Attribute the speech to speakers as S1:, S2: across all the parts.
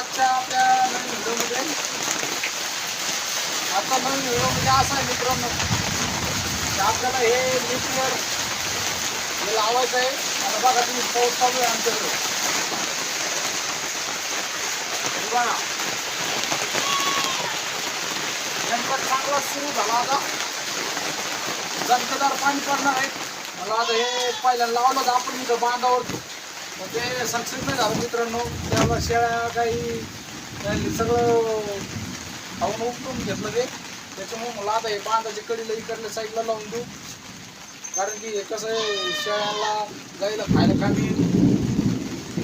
S1: आजच्या आपल्या नवीन व्हिडिओमध्ये. आता नवीन व्हिडिओमध्ये म्हणजे असा आहे मित्रांनो की आपल्याला हे लिफ्टवर हे लावायचं आहे. आणि बघा तुम्ही पाऊस चालू आहे आमच्याकडे. हे बघा. नेमका चांगला सुरू झाला आता. जनतेदार पाणी करणार आहे मला आता हे पहिल्यांदा लावलं होतं आपण इथं बांधावरती. ते सक्सेस नाही झालं मित्रांनो त्याला शेळ्या काही त्यांनी सगळं खाऊन उपटून घेतलं ते. त्याच्यामुळे मला आता हे बांधाच्या कडीला इकडल्या साईडला लावून देऊ. कारण की हे कसं आहे शेळ्याला गाईला खायला कामी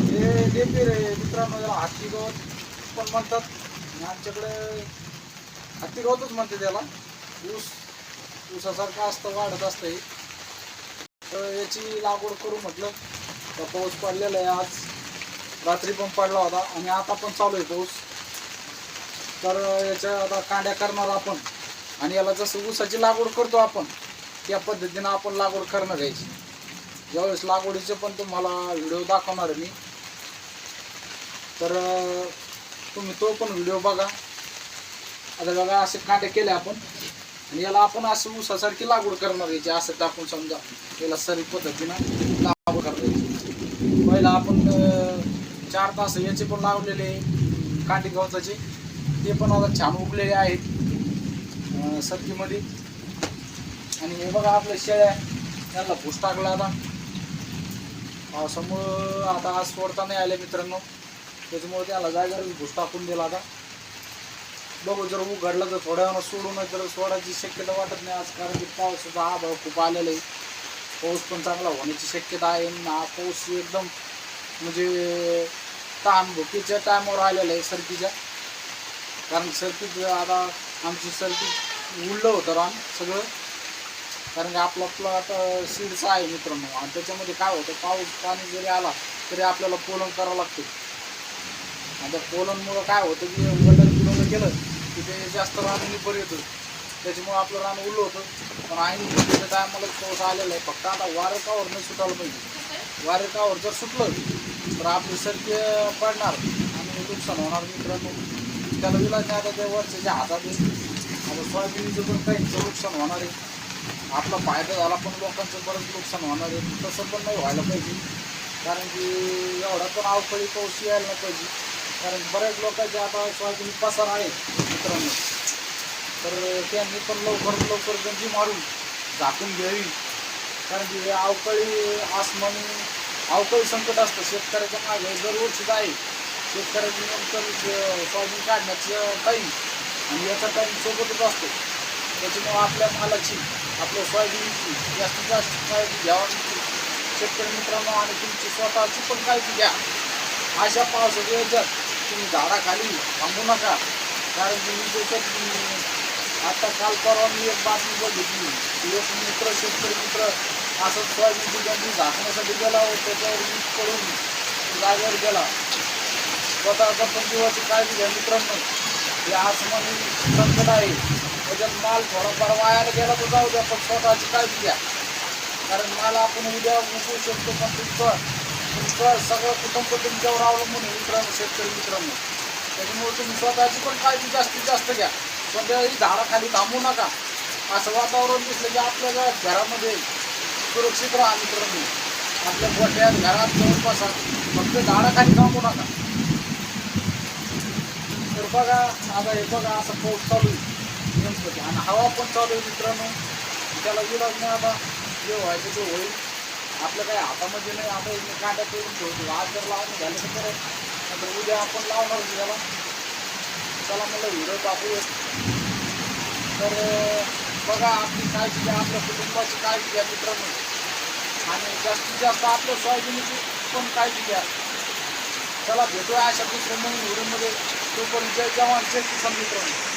S1: हे डेपीर आहे मित्रांनो त्याला हत्ती गवत पण म्हणतात. आमच्याकडे हत्ती गवतच म्हणते त्याला. ऊस ऊसासारखं असतं वाढत असतं हे. तर याची लागवड करू म्हटलं. तर पाऊस पडलेला आहे आज. रात्री पण पडला होता आणि आता पण चालू आहे पाऊस. तर याच्या आता कांड्या करणार आपण. आणि याला जसं ऊसाची लागवड करतो आपण त्या पद्धतीनं आपण लागवड करणार याची ज्यावेळेस लागवडीचे पण तुम्हाला व्हिडिओ दाखवणार आहे मी. तर तुम्ही तो पण व्हिडिओ बघा. आता बघा असे कांडे केले आपण. आणि याला आपण असं ऊसासारखी लागवड करणार याची असं टाकून समजा. याला सरी पद्धतीनं लागवड करता यायची पहिला आपण चार तास याचे पण लावलेले कांडी गवताचे ते पण आता छान उगलेले आहेत सब्जीमध्ये आणि हे बघा आपल्या शेळ्या त्यांना भूस टाकला आता. पावसामुळं आता आज सोडता नाही आले मित्रांनो. त्याच्यामुळे त्याला जागेवर भूस टाकून दिला आता. बघू जर उघडलं तर थोड्या वेळा सोडून तर सोडायची शक्यता वाटत नाही आज कारण की पावसाचा आभाळ खूप आलेला आहे. पाऊस पण चांगला होण्याची शक्यता आहे. आणि हा पाऊस एकदम म्हणजे ताण भुकीच्या टायमावर आलेला आहे सर्दीच्या कारण सर्दी आता आमची सर्दी उडलं होतं रान सगळं. कारण की आपला प्लॉट सीडचा आहे मित्रांनो. आणि त्याच्यामध्ये काय होतं पाऊस पाणी जरी आला तरी आपल्याला पोलन करावं लागतं. आता पोलनमुळं काय होतं की वडर पिलवलं केलं की ते जास्त रान निपर येतं. त्याच्यामुळं आपलं रान उरलं होतं. पण आई त्याच्या टायमालाच पाऊस आलेला आहे. फक्त आता वारं कावर नाही सुटायला पाहिजे. वारं कावर जर सुटलं तर आपली सरकी पडणार आणि नुकसान होणार मित्रांनो. त्याला विलाज नाही आता त्या जे हातात आहे. आता सोयाबीनचं पण काहींचं नुकसान होणार आहे. आपला फायदा झाला पण लोकांचं बरंच नुकसान होणार आहे. तसं पण नाही व्हायला पाहिजे. कारण की एवढा पण अवकाळी पाऊस यायला नाही पाहिजे. कारण बऱ्याच लोकांचे आता सोयाबीन पसार आहे मित्रांनो. तर त्यांनी पण लवकर लवकर गंजी मारून झाकून घ्यावी. कारण की हे अवकाळी आसमानी अवकाळी संकट असतं. शेतकऱ्याच्या मागे दरवर्षीच आहे शेतकऱ्याची नंतर म्हणजे, सोयाबीन काढण्याचं टाईम आणि याचा टाईम सोबतच असतो. त्याच्यामुळं आपल्या मालाची आपल्या सोयाबीनची जास्तीत जास्त काळजी घ्यावी शेतकरी मित्रांनो आणि तुमची स्वतःची पण काळजी घ्या. अशा पावसाच्या याच्यात तुम्ही झाडाखाली थांबू नका. कारण की मी त्याच्यात आता काल परवा मी एक बातमी बघितली. एक मित्र शेतकरी मित्र असं सोयाबीन बिर्याणी झाकण्यासाठी गेला व त्याच्यावर वीज पडून जागेवर गेला. स्वतःचा पण जीवाची काळजी घ्या मित्रांनो. हे आसमानी संकट आहे. त्याच्यात माल थोडाफार वायाला गेला तर जाऊ द्या पण स्वतःची काळजी घ्या. कारण माल आपण उद्या विकू शकतो पण तुमचं तुमचं सगळं कुटुंब तुमच्यावर अवलंबून आहे मित्रांनो शेतकरी मित्रांनो. त्याच्यामुळे तुम्ही स्वतःची पण काळजी जास्तीत जास्त घ्या. कोणत्याही झाडाखाली थांबू नका. असं वातावरण दिसलं की आपल्या घरामध्ये सुरक्षित राहा मित्रांनो आपल्या गोठ्यात घरात जवळपास फक्त झाडाखाली थांबू नका. तर बघा आता हे बघा असं पाऊस चालू आहे. आणि हवा पण चालू आहे मित्रांनो. त्याला विलाज नाही आता. जे व्हायचं ते होईल. आपलं काही हातामध्ये नाही आता इथे कांड्या करून ठेवतो. आज जर लावून झालं तर बरं नंतर उद्या आपण लावणार त्याला. त्याला मला व्हिडिओ टाकूया तर बघा आपली काळजी घ्या आपल्या कुटुंबाची काळजी घ्या मित्रांनो. आणि जास्तीत जास्त आपल्या सोयाबीनची पण काळजी घ्या चला भेटूया अशा दुसऱ्या नवीन व्हिडिओमध्ये. तोपर्यंत जय जवान जय किसान मित्रांनो.